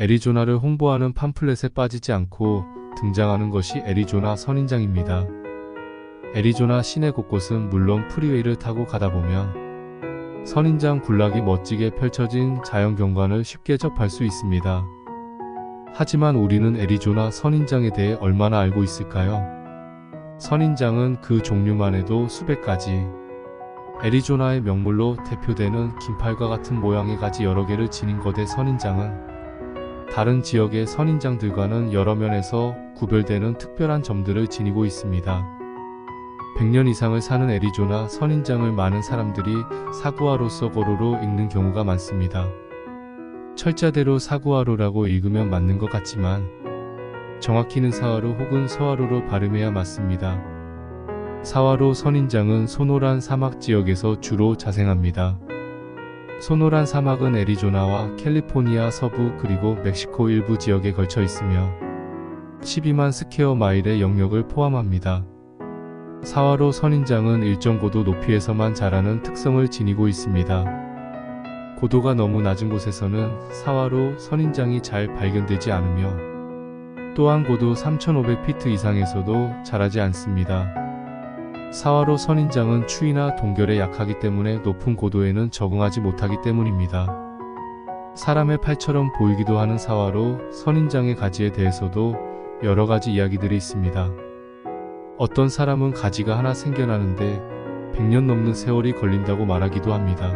애리조나를 홍보하는 팜플렛에 빠지지 않고 등장하는 것이 애리조나 선인장입니다. 애리조나 시내 곳곳은 물론 프리웨이를 타고 가다 보면 선인장 군락이 멋지게 펼쳐진 자연 경관을 쉽게 접할 수 있습니다. 하지만 우리는 애리조나 선인장에 대해 얼마나 알고 있을까요? 선인장은 그 종류만 해도 수백 가지. 애리조나의 명물로 대표되는 긴팔과 같은 모양의 가지 여러 개를 지닌 거대 선인장은 다른 지역의 선인장들과는 여러 면에서 구별되는 특별한 점들을 지니고 있습니다. 100년 이상을 사는 애리조나 선인장을 많은 사람들이 사구아로서 고로로 읽는 경우가 많습니다. 철자대로 사구아로라고 읽으면 맞는 것 같지만 정확히는 사와로 혹은 서와로로 발음해야 맞습니다. 사와로 선인장은 소노란 사막 지역에서 주로 자생합니다. 소노란 사막은 애리조나와 캘리포니아 서부 그리고 멕시코 일부 지역에 걸쳐 있으며 12만 스퀘어 마일의 영역을 포함합니다. 사와로 선인장은 일정 고도 높이에서만 자라는 특성을 지니고 있습니다. 고도가 너무 낮은 곳에서는 사와로 선인장이 잘 발견되지 않으며 또한 고도 3,500피트 이상에서도 자라지 않습니다. 사와로 선인장은 추위나 동결에 약하기 때문에 높은 고도에는 적응하지 못하기 때문입니다. 사람의 팔처럼 보이기도 하는 사와로 선인장의 가지에 대해서도 여러 가지 이야기들이 있습니다. 어떤 사람은 가지가 하나 생겨나는데 100년 넘는 세월이 걸린다고 말하기도 합니다.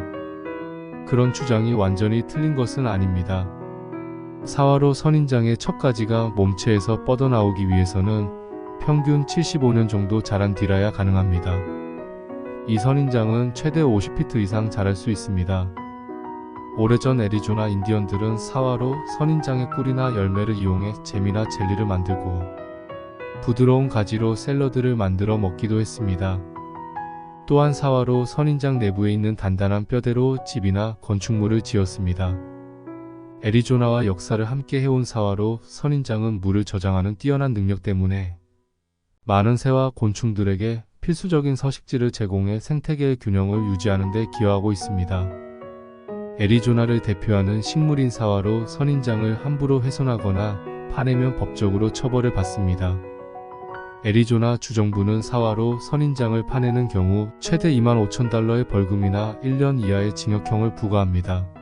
그런 주장이 완전히 틀린 것은 아닙니다. 사와로 선인장의 첫 가지가 몸체에서 뻗어나오기 위해서는 평균 75년 정도 자란 뒤라야 가능합니다. 이 선인장은 최대 50피트 이상 자랄 수 있습니다. 오래전 애리조나 인디언들은 사와로 선인장의 꿀이나 열매를 이용해 잼이나 젤리를 만들고 부드러운 가지로 샐러드를 만들어 먹기도 했습니다. 또한 사와로 선인장 내부에 있는 단단한 뼈대로 집이나 건축물을 지었습니다. 애리조나와 역사를 함께 해온 사와로 선인장은 물을 저장하는 뛰어난 능력 때문에 많은 새와 곤충들에게 필수적인 서식지를 제공해 생태계의 균형을 유지하는 데 기여하고 있습니다. 애리조나를 대표하는 식물인 사와로 선인장을 함부로 훼손하거나 파내면 법적으로 처벌을 받습니다. 애리조나 주정부는 사와로 선인장을 파내는 경우 최대 2만 5천 달러의 벌금이나 1년 이하의 징역형을 부과합니다.